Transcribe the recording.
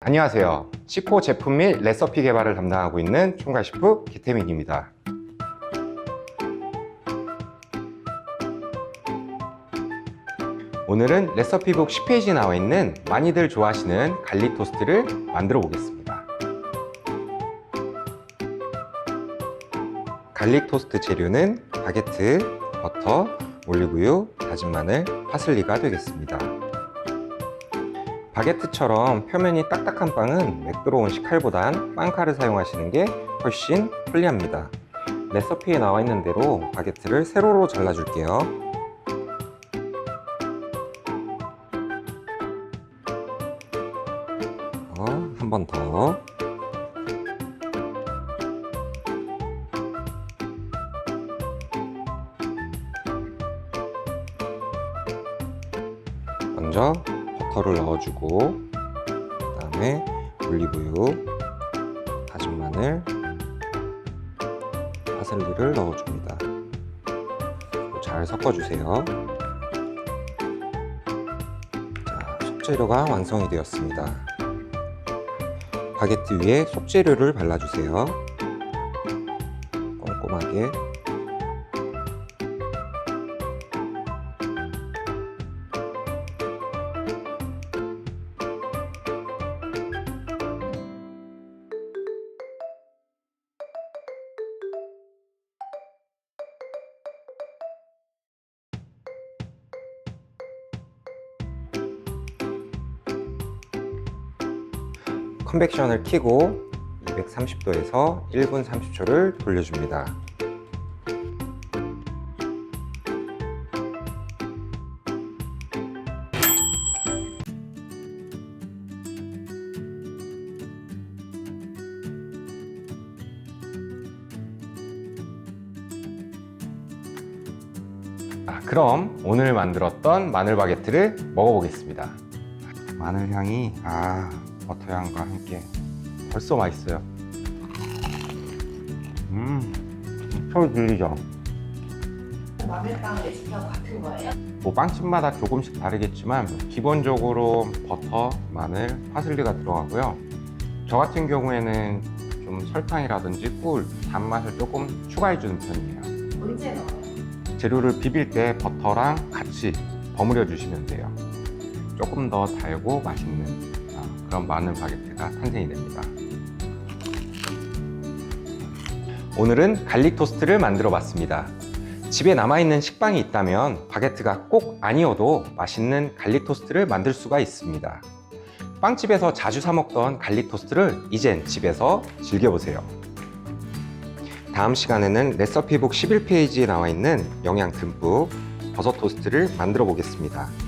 안녕하세요. 시코 제품 및 레시피 개발을 담당하고 있는 총괄 셰프 기태민입니다. 오늘은 레시피북 10페이지에 나와 있는 많이들 좋아하시는 갈릭 토스트를 만들어 보겠습니다. 갈릭 토스트 재료는 바게트, 버터, 올리브유, 다진 마늘, 파슬리가 되겠습니다. 바게트처럼 표면이 딱딱한 빵은 매끄러운 식 칼보단 빵칼을 사용하시는 게 훨씬 편리합니다. 레시피에 나와 있는 대로 바게트를 세로로 잘라줄게요. 한 번 더. 먼저 버터를 넣어주고 그 다음에 올리브유, 다진 마늘, 파슬리를 넣어줍니다. 잘 섞어주세요. 자, 속재료가 완성이 되었습니다. 바게트 위에 속재료를 발라주세요. 꼼꼼하게 컨벡션을 켜고 230도에서 1분 30초를 돌려줍니다. 아, 그럼 오늘 만들었던 마늘 바게트를 먹어보겠습니다. 마늘 향이 아 버터 향과 함께 벌써 맛있어요. 음, 철 들리죠? 마늘빵 레시피하고 같은 거예요? 뭐 빵집마다 조금씩 다르겠지만 기본적으로 버터, 마늘, 파슬리가 들어가고요. 저 같은 경우에는 좀 설탕이라든지 꿀, 단맛을 조금 추가해 주는 편이에요. 언제 넣어요? 재료를 비빌 때 버터랑 같이 버무려 주시면 돼요. 조금 더 달고 맛있는 아, 그런 마늘 바게트가 탄생이 됩니다. 오늘은 갈릭 토스트를 만들어 봤습니다. 집에 남아있는 식빵이 있다면 바게트가 꼭 아니어도 맛있는 갈릭 토스트를 만들 수가 있습니다. 빵집에서 자주 사 먹던 갈릭 토스트를 이젠 집에서 즐겨보세요. 다음 시간에는 레시피북 11페이지에 나와 있는 영양 듬뿍 버섯 토스트를 만들어 보겠습니다.